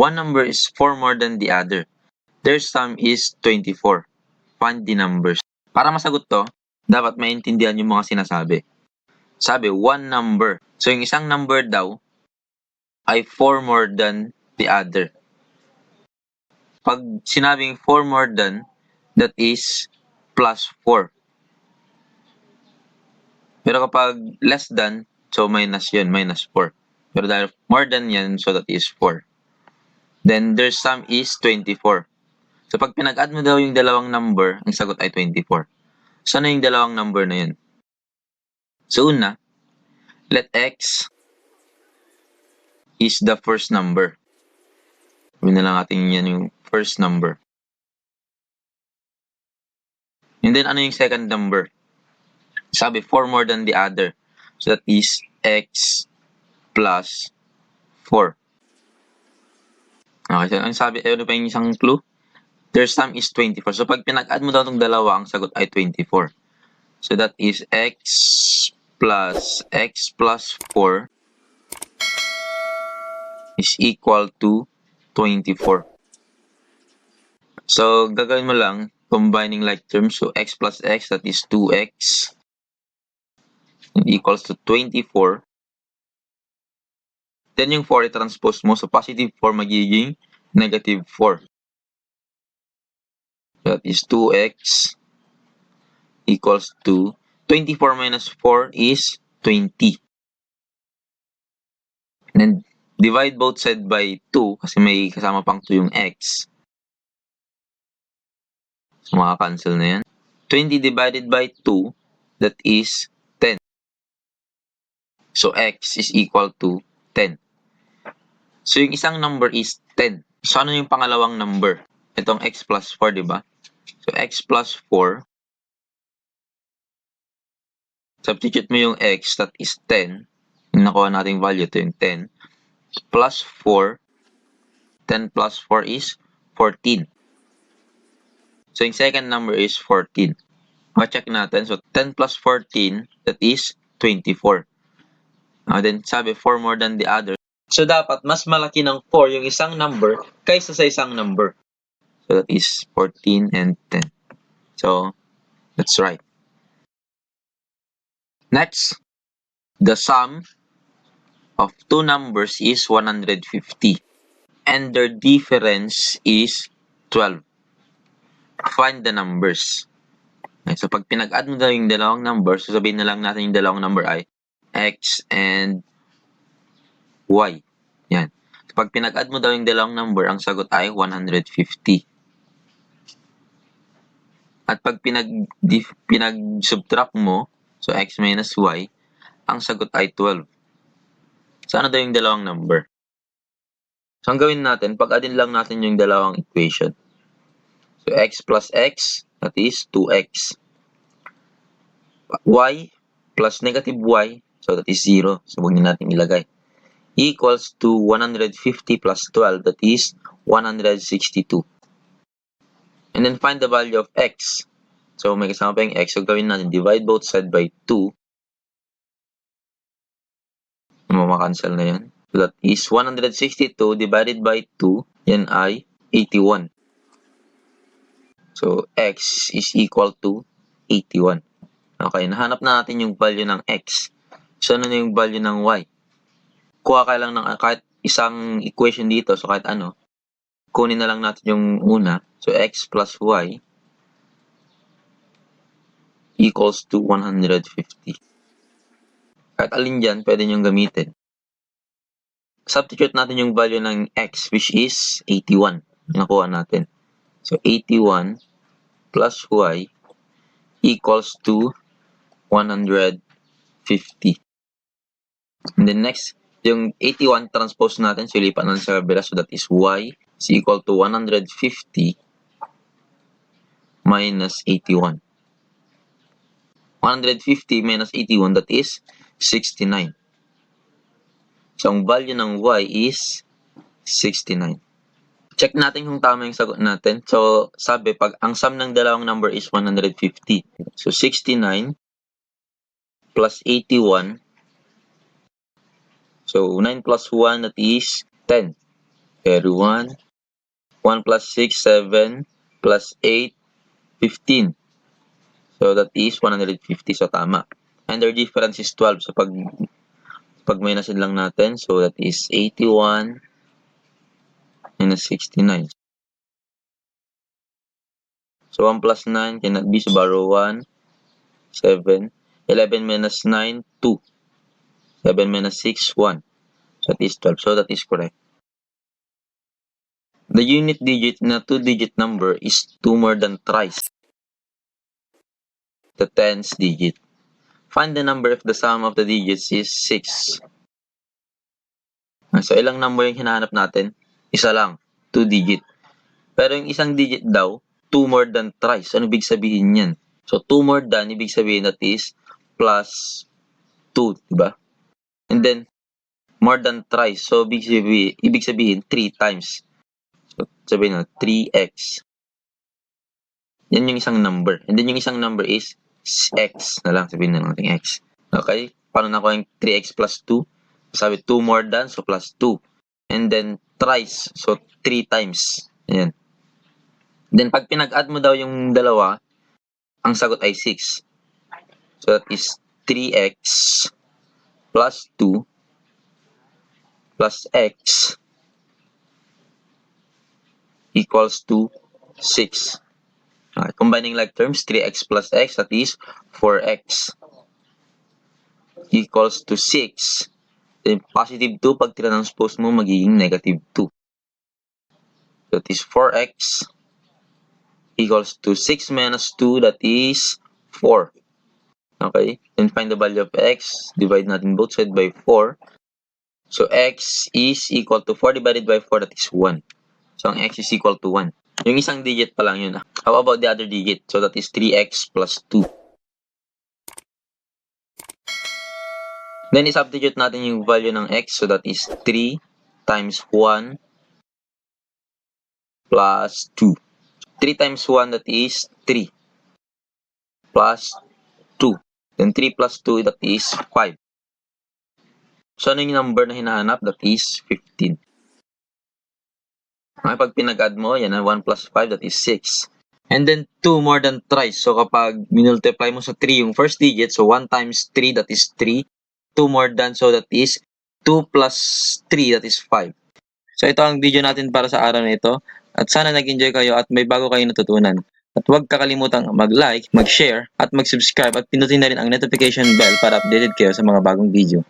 one number is 4 more than the other. Their sum is 24. Find the numbers. Para masagot to, dapat maintindihan yung mga sinasabi. Sabi, one number. So, yung isang number daw ay 4 more than the other. Pag sinabing 4 more than, that is plus 4. Pero kapag less than, so minus yun, minus 4. Pero dahil more than yan, so that is 4. Then their sum is 24. So pag pinag-add mo daw yung dalawang number, ang sagot ay 24. So ano yung dalawang number na yun? So una, let x is the first number. Sabihin na lang natin yan yung first number. And then ano yung second number? Sabi 4 more than the other. So that is x plus 4. Okay, so ang sabi, ano pa yung isang clue? Their sum is 24. So pag pinag-add mo daw itong dalawa, ang sagot ay 24. So that is x plus x plus 4 is equal to 24. So gagawin mo lang, combining like terms. So x plus x, that is 2x equals to 24. Then yung 4 i-transpose mo. So, positive 4 magiging negative 4. That is 2x equals to 24 minus 4 is 20. And then, divide both side by 2 kasi may kasama pang 2 yung x. So, makakancel na yan. 20 divided by 2, that is 10. So, x is equal to 10. So, yung isang number is 10. So, ano yung pangalawang number? Itong x plus 4, di ba? So, x plus 4. Substitute mo yung x, that is 10. Yung nakuha nating value, ito yung 10. Plus 4. 10 plus 4 is 14. So, yung second number is 14. Ma-check natin. So, 10 plus 14, that is 24. Uh, then, sabi, 4 more than the other. So, dapat mas malaki ng 4 yung isang number kaysa sa isang number. So, that is 14 and 10. So, that's right. Next, the sum of two numbers is 150 and their difference is 12. Find the numbers. Okay, so, pag pinag-add mo daw yung dalawang numbers, so sabihin na lang natin yung dalawang number ay x and y. Yan. Pag pinag-add mo daw yung dalawang number, ang sagot ay 150. At pag pinag, pinag-subtract mo, so x minus y, ang sagot ay 12. So, ano daw yung dalawang number? So, ang gawin natin, pag-addin lang natin yung dalawang equation. So, x plus x, that is 2x. y plus negative y, so that is 0. So, huwag na natin ilagay. Equals to 150 plus 12, that is 162. And then, find the value of x. So, may kasama pa yung x. So, gawin natin, divide both side by 2. Mamakancel na yan. So, that is 162 divided by 2. Yan ay 81. So, x is equal to 81. Okay, nahanap na natin yung value ng x. So, ano na yung value ng y? Kuha ka lang ng kahit isang equation dito. So, kahit ano. Kunin na lang natin yung una. So, x plus y equals to 150. Kahit alin dyan, pwede nyo gamitin. Substitute natin yung value ng x, which is 81. Nakuha natin. So, 81 plus y equals to 150. And then next, yung 81 transpose natin, natin sa kabila. So, that is y is equal to 150 minus 81. 150 minus 81, that is 69. So, ang value ng y is 69. Check natin kung tama yung sagot natin. So, sabi, pag ang sum ng dalawang number is 150. So, 69 plus 81. So, 9 plus 1, that is 10. Carry 1. 1 plus 6, 7. Plus 8, 15. So, that is 150. So, tama. And their difference is 12. So, pag pag minusin lang natin, so that is 81 minus 69. So, 1 plus 9 cannot be, so borrow 1, 7. 11 minus 9, 2. 7 minus 6, 1. So, that is 12. So, that is correct. The unit digit in a two-digit number is 2 more than thrice the tens digit. Find the number if the sum of the digits is 6. Ah, So, ilang number yung hinahanap natin? Isa lang, 2 digit. Pero yung isang digit daw, 2 more than thrice. Ano ibig sabihin yan? So, 2 more than, ibig sabihin that is plus 2, di ba? And then, more than thrice. So, ibig sabihin, ibig sabihin 3 times. So, sabihin na, 3x. Yan yung isang number. And then, yung isang number is x na lang. Sabihin na natin x. Okay? Paano na ko yung 3x plus 2? Sabi, 2 more than, so plus 2. And then, thrice, so 3 times. Ayan. Then, pag pinag-add mo daw yung dalawa, ang sagot ay 6. So, that is 3x plus 2 plus x equals to 6. Okay, combining like terms, 3x plus x, that is 4x equals to 6. Then, positive 2, pag transpose mo, magiging negative 2. That is 4x equals to 6 minus 2, that is 4. Okay? Then, find the value of x. Divide natin both sides by 4. So, x is equal to 4 divided by 4, that is 1. So, ang x is equal to 1. Yung isang digit pa lang yun. ah. How about the other digit? So, that is 3x plus 2. Then, isubstitute natin yung value ng x. So, that is 3 times 1 plus 2. 3 times 1, that is 3. Plus 2. Then, 3 plus 2, that is 5. So, ano yung number na hinahanap? That is 15. Okay, pag pinag-add mo, yan na 1 plus 5, that is 6. And then 2 more than thrice. So kapag minultiply mo sa 3 yung first digit, so 1 times 3, that is 3. 2 more than, so that is 2 plus 3, that is 5. So ito ang video natin para sa araw na ito. At sana nag-enjoy kayo at may bago kayong natutunan. At huwag kakalimutan mag-like, mag-share, at mag-subscribe at pinutin na rin ang notification bell para updated kayo sa mga bagong video.